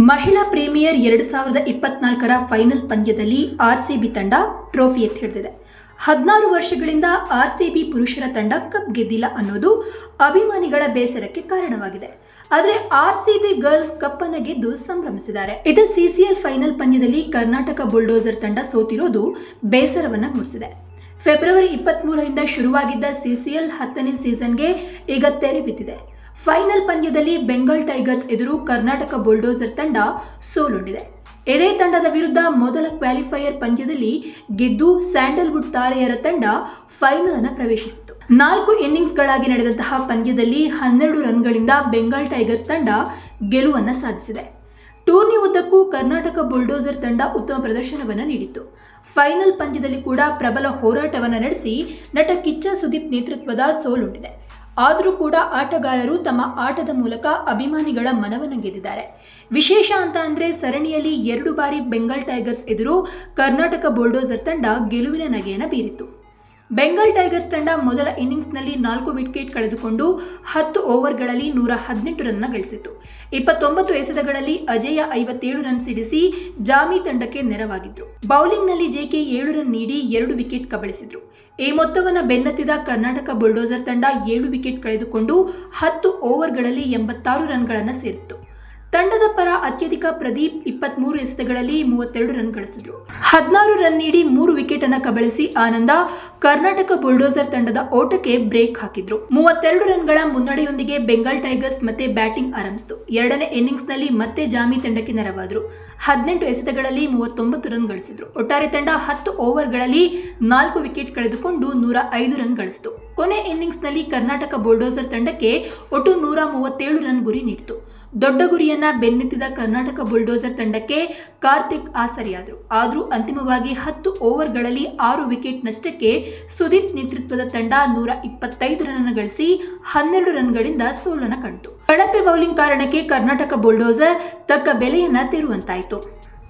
ಮಹಿಳಾ ಪ್ರೀಮಿಯರ್ ಎರಡು ಸಾವಿರದ ಇಪ್ಪತ್ನಾಲ್ಕರ ಫೈನಲ್ ಪಂದ್ಯದಲ್ಲಿ ಆರ್ಸಿಬಿ ತಂಡ ಟ್ರೋಫಿ ಎತ್ತಿ ಹಿಡಿದಿದೆ. ಹದಿನಾರು ವರ್ಷಗಳಿಂದ ಆರ್ಸಿಬಿ ಪುರುಷರ ತಂಡ ಕಪ್ ಗೆದ್ದಿಲ್ಲ ಅನ್ನೋದು ಅಭಿಮಾನಿಗಳ ಬೇಸರಕ್ಕೆ ಕಾರಣವಾಗಿದೆ. ಆದರೆ ಆರ್ಸಿಬಿ ಗರ್ಲ್ಸ್ ಕಪ್ ಅನ್ನು ಗೆದ್ದು ಸಂಭ್ರಮಿಸಿದ್ದಾರೆ. ಇದು ಸಿಸಿಎಲ್ ಫೈನಲ್ ಪಂದ್ಯದಲ್ಲಿ ಕರ್ನಾಟಕ ಬುಲ್ಡೋಸರ್ ತಂಡ ಸೋತಿರೋದು ಬೇಸರವನ್ನ ಮೂಡಿಸಿದೆ. ಫೆಬ್ರವರಿ ಇಪ್ಪತ್ತ್ಮೂರರಿಂದ ಶುರುವಾಗಿದ್ದ ಸಿಸಿಎಲ್ ಹತ್ತನೇ ಸೀಸನ್ಗೆ ಈಗ ತೆರೆ ಬಿದ್ದಿದೆ. ಫೈನಲ್ ಪಂದ್ಯದಲ್ಲಿ ಬೆಂಗಾಲ್ ಟೈಗರ್ಸ್ ಎದುರು ಕರ್ನಾಟಕ ಬುಲ್ಡೋಸರ್ ತಂಡ ಸೋಲುಂಡಿದೆ. ಇದೇ ತಂಡದ ವಿರುದ್ಧ ಮೊದಲ ಕ್ವಾಲಿಫೈಯರ್ ಪಂದ್ಯದಲ್ಲಿ ಗೆದ್ದು ಸ್ಯಾಂಡಲ್ವುಡ್ ತಾರೆಯರ ತಂಡ ಫೈನಲ್ ಅನ್ನು ಪ್ರವೇಶಿಸಿತು. ನಾಲ್ಕು ಇನ್ನಿಂಗ್ಸ್ಗಳಾಗಿ ನಡೆದಂತಹ ಪಂದ್ಯದಲ್ಲಿ ಹನ್ನೆರಡು ರನ್ಗಳಿಂದ ಬೆಂಗಾಲ್ ಟೈಗರ್ಸ್ ತಂಡ ಗೆಲುವನ್ನು ಸಾಧಿಸಿದೆ. ಟೂರ್ನಿ ಉದ್ದಕ್ಕೂ ಕರ್ನಾಟಕ ಬುಲ್ಡೋಸರ್ ತಂಡ ಉತ್ತಮ ಪ್ರದರ್ಶನವನ್ನು ನೀಡಿತ್ತು. ಫೈನಲ್ ಪಂದ್ಯದಲ್ಲಿ ಕೂಡ ಪ್ರಬಲ ಹೋರಾಟವನ್ನು ನಡೆಸಿ ನಟ ಕಿಚ್ಚ ಸುದೀಪ್ ನೇತೃತ್ವದ ಸೋಲುಂಡಿದೆ. ಆದರೂ ಕೂಡ ಆಟಗಾರರು ತಮ್ಮ ಆಟದ ಮೂಲಕ ಅಭಿಮಾನಿಗಳ ಮನವನ್ನು ಗೆದ್ದಿದ್ದಾರೆ. ವಿಶೇಷ ಅಂತ ಅಂದರೆ ಸರಣಿಯಲ್ಲಿ ಎರಡು ಬಾರಿ ಬೆಂಗಾಲ್ ಟೈಗರ್ಸ್ ಎದುರು ಕರ್ನಾಟಕ ಬುಲ್ಡೋಸರ್ ತಂಡ ಗೆಲುವಿನ ನಗೆಯನ್ನು ಬೀರಿತು ಬೆಂಗಾಲ್ ಟೈಗರ್ಸ್ ತಂಡ ಮೊದಲ ಇನ್ನಿಂಗ್ಸ್ನಲ್ಲಿ ನಾಲ್ಕು ವಿಕೆಟ್ ಕಳೆದುಕೊಂಡು ಹತ್ತು ಓವರ್ಗಳಲ್ಲಿ ನೂರ ಹದಿನೆಂಟು ರನ್ನ ಗಳಿಸಿತು. ಇಪ್ಪತ್ತೊಂಬತ್ತು ಎಸೆತಗಳಲ್ಲಿ ಅಜಯ ಐವತ್ತೇಳು ರನ್ ಸಿಡಿಸಿ ಜಾಮಿ ತಂಡಕ್ಕೆ ನೆರವಾಗಿದ್ರು. ಬೌಲಿಂಗ್ನಲ್ಲಿ ಜೆಕೆ ಏಳು ರನ್ ನೀಡಿ ಎರಡು ವಿಕೆಟ್ ಕಬಳಿಸಿದ್ರು. ಈ ಮೊತ್ತವನ್ನು ಬೆನ್ನತ್ತಿದ ಕರ್ನಾಟಕ ಬುಲ್ಡೋಸರ್ ತಂಡ ಏಳು ವಿಕೆಟ್ ಕಳೆದುಕೊಂಡು ಹತ್ತು ಓವರ್ಗಳಲ್ಲಿ ಎಂಬತ್ತಾರು ರನ್ಗಳನ್ನು ಸೇರಿಸಿತು. ತಂಡದ ಪರ ಅತ್ಯಧಿಕ ಪ್ರದೀಪ್ ಇಪ್ಪತ್ಮೂರು ಎಸೆತಗಳಲ್ಲಿ ಮೂವತ್ತೆರಡು ರನ್ ಗಳಿಸಿದ್ರು. ಹದಿನಾರು ರನ್ ನೀಡಿ ಮೂರು ವಿಕೆಟ್ ಅನ್ನು ಕಬಳಿಸಿ ಆನಂದ ಕರ್ನಾಟಕ ಬುಲ್ಡೋಸರ್ ತಂಡದ ಓಟಕ್ಕೆ ಬ್ರೇಕ್ ಹಾಕಿದ್ರು. ಮೂವತ್ತೆರಡು ರನ್ಗಳ ಮುನ್ನಡೆಯೊಂದಿಗೆ ಬೆಂಗಾಲ್ ಟೈಗರ್ಸ್ ಮತ್ತೆ ಬ್ಯಾಟಿಂಗ್ ಆರಂಭಿಸಿತು. ಎರಡನೇ ಇನ್ನಿಂಗ್ಸ್ನಲ್ಲಿ ಮತ್ತೆ ಜಾಮಿ ತಂಡಕ್ಕೆ ನೆರವಾದರು. ಹದಿನೆಂಟು ಎಸೆತಗಳಲ್ಲಿ ಮೂವತ್ತೊಂಬತ್ತು ರನ್ ಗಳಿಸಿದ್ರು. ಒಟ್ಟಾರೆ ತಂಡ ಹತ್ತು ಓವರ್ಗಳಲ್ಲಿ ನಾಲ್ಕು ವಿಕೆಟ್ ಕಳೆದುಕೊಂಡು ನೂರ ಐದು ರನ್ ಗಳಿಸಿತು. ಕೊನೆ ಇನ್ನಿಂಗ್ಸ್ನಲ್ಲಿ ಕರ್ನಾಟಕ ಬುಲ್ಡೋಸರ್ ತಂಡಕ್ಕೆ ಒಟ್ಟು ನೂರ ಮೂವತ್ತೇಳು ರನ್ ಗುರಿ ನೀಡಿತು. ದೊಡ್ಡ ಗುರಿಯನ್ನ ಬೆನ್ನೆತ್ತಿದ ಕರ್ನಾಟಕ ಬುಲ್ಡೋಸರ್ ತಂಡಕ್ಕೆ ಕಾರ್ತಿಕ್ ಆಸರಿಯಾದರು. ಆದರೂ ಅಂತಿಮವಾಗಿ ಹತ್ತು ಓವರ್ಗಳಲ್ಲಿ ಆರು ವಿಕೆಟ್ ನಷ್ಟಕ್ಕೆ ಸುದೀಪ್ ನೇತೃತ್ವದ ತಂಡ ನೂರ ಇಪ್ಪತ್ತೈದು ರನ್ ಗಳಿಸಿ ಹನ್ನೆರಡು ರನ್ಗಳಿಂದ ಸೋಲನ್ನು ಕಂಡಿತು. ಕಳಪೆ ಬೌಲಿಂಗ್ ಕಾರಣಕ್ಕೆ ಕರ್ನಾಟಕ ಬುಲ್ಡೋಸರ್ ತಕ್ಕ ಬೆಲೆಯನ್ನ ತೆರುವಂತಾಯಿತು.